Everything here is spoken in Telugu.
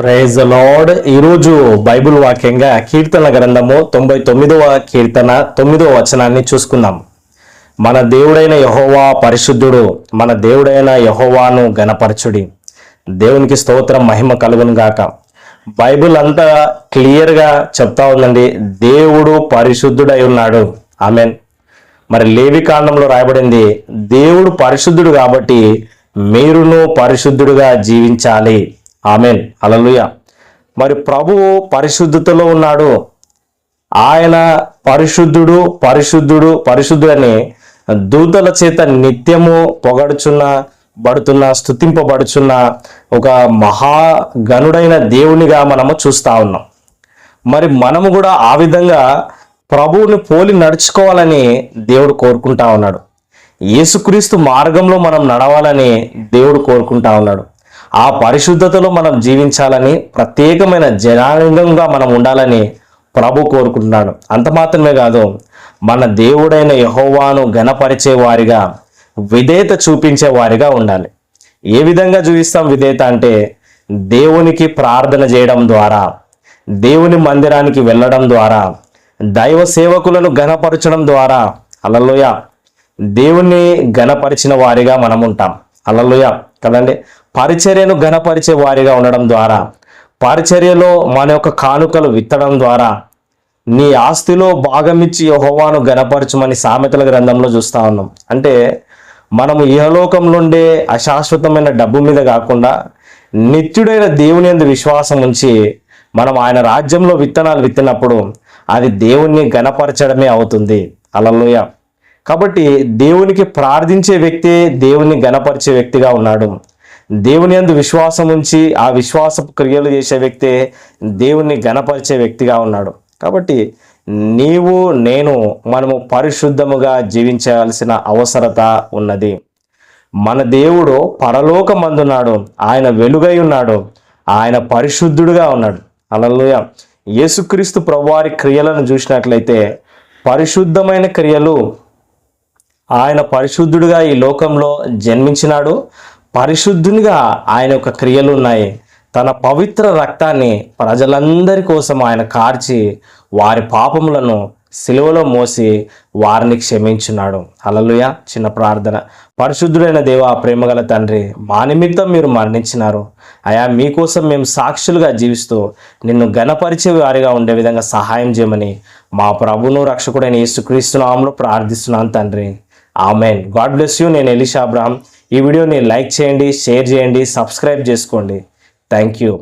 ప్రైజ్ లార్డ్ ఈరోజు బైబిల్ వాక్యంగా కీర్తన గ్రంథము తొంభై తొమ్మిదవ కీర్తన తొమ్మిదవ వచనాన్ని చూసుకుందాం. మన దేవుడైన యహోవా పరిశుద్ధుడు మన దేవుడైన యహోవాను గణపరచుడి. దేవునికి స్తోత్రం మహిమ కలుగును గాక. బైబిల్ అంతా క్లియర్గా చెప్తా ఉందండి. దేవుడు పరిశుద్ధుడై ఉన్నాడు. ఆమెన్. మరి లేవి కాండంలో రాయబడింది దేవుడు పరిశుద్ధుడు కాబట్టి మీరును పరిశుద్ధుడుగా జీవించాలి. ఆమెన్. అలలుయ మరి ప్రభువు పరిశుద్ధతలో ఉన్నాడు. ఆయన పరిశుద్ధుడు పరిశుద్ధుడు పరిశుద్ధుడని దూతల చేత నిత్యము పొగడుచున్న బడుతున్న స్థుతింపబడుచున్న ఒక మహాగనుడైన దేవునిగా మనము చూస్తూ ఉన్నాం. మరి మనము కూడా ఆ విధంగా ప్రభువుని పోలి నడుచుకోవాలని దేవుడు కోరుకుంటా ఉన్నాడు. యేసుక్రీస్తు మార్గంలో మనం నడవాలని దేవుడు కోరుకుంటా ఉన్నాడు. ఆ పరిశుద్ధతలో మనం జీవించాలని ప్రత్యేకమైన జనాంగంగా మనం ఉండాలని ప్రభు కోరుకుంటున్నాడు. అంత మాత్రమే కాదు మన దేవుడైన యహోవాను గణపరిచే వారిగా విధేయత చూపించే వారిగా ఉండాలి. ఏ విధంగా చూపిస్తాం విధేయత అంటే దేవునికి ప్రార్థన చేయడం ద్వారా దేవుని మందిరానికి వెళ్ళడం ద్వారా దైవ సేవకులను గణపరచడం ద్వారా అలలోయ దేవుణ్ణి గణపరిచిన వారిగా మనం ఉంటాం. అలలోయ కదండి? పరిచర్యను గణపరిచే వారిగా ఉండడం ద్వారా పరిచర్యలో మన యొక్క కానుకలు విత్తడం ద్వారా నీ ఆస్తిలో భాగమిచ్చి యహోవాను గణపరచుమని సామెతల గ్రంథంలో చూస్తా ఉన్నాం. అంటే మనము ఇహలోకం నుండే అశాశ్వతమైన డబ్బు మీద కాకుండా నిత్యుడైన దేవుని అందు విశ్వాసం ఉంచి మనం ఆయన రాజ్యంలో విత్తనాలు విత్తినప్పుడు అది దేవుణ్ణి గణపరచడమే అవుతుంది. అలలోయ కాబట్టి దేవునికి ప్రార్థించే వ్యక్తి దేవుని గణపరిచే వ్యక్తిగా ఉన్నాడు. దేవుని యందు విశ్వాసం ఉంచి ఆ విశ్వాస క్రియలు చేసే వ్యక్తే దేవుణ్ణి గణపరిచే వ్యక్తిగా ఉన్నాడు. కాబట్టి నీవు నేను మనము పరిశుద్ధముగా జీవించాల్సిన అవసరత ఉన్నది. మన దేవుడు పరలోకమందున్నాడు. ఆయన వెలుగై ఉన్నాడు. ఆయన పరిశుద్ధుడుగా ఉన్నాడు. అలలోయ యేసుక్రీస్తు ప్రభువారి క్రియలను చూసినట్లయితే పరిశుద్ధమైన క్రియలు ఆయన పరిశుద్ధుడుగా ఈ లోకంలో జన్మించినాడు. పరిశుద్ధునిగా ఆయన యొక్క క్రియలు ఉన్నాయి. తన పవిత్ర రక్తాన్ని ప్రజలందరి కోసం ఆయన కార్చి వారి పాపములను సిలువలో మోసి వారిని క్షమించున్నాడు. అలలుయ చిన్న ప్రార్థన. పరిశుద్ధుడైన దేవ ప్రేమగల తండ్రి మా నిమిత్తం మీరు మరణించినారు. అయా మీకోసం మేము సాక్షులుగా జీవిస్తూ నిన్ను గణపరిచే వారిగా ఉండే విధంగా సహాయం చేయమని మా ప్రభును రక్షకుడైన యేసుక్రీస్తు నామంలో ప్రార్థిస్తున్నాను తండ్రి. ఆమెన్. God bless you. నేను ఎలిషా అబ్రాహం. ఈ వీడియోని లైక్ చేయండి షేర్ చేయండి సబ్స్క్రైబ్ చేసుకోండి. Thank you.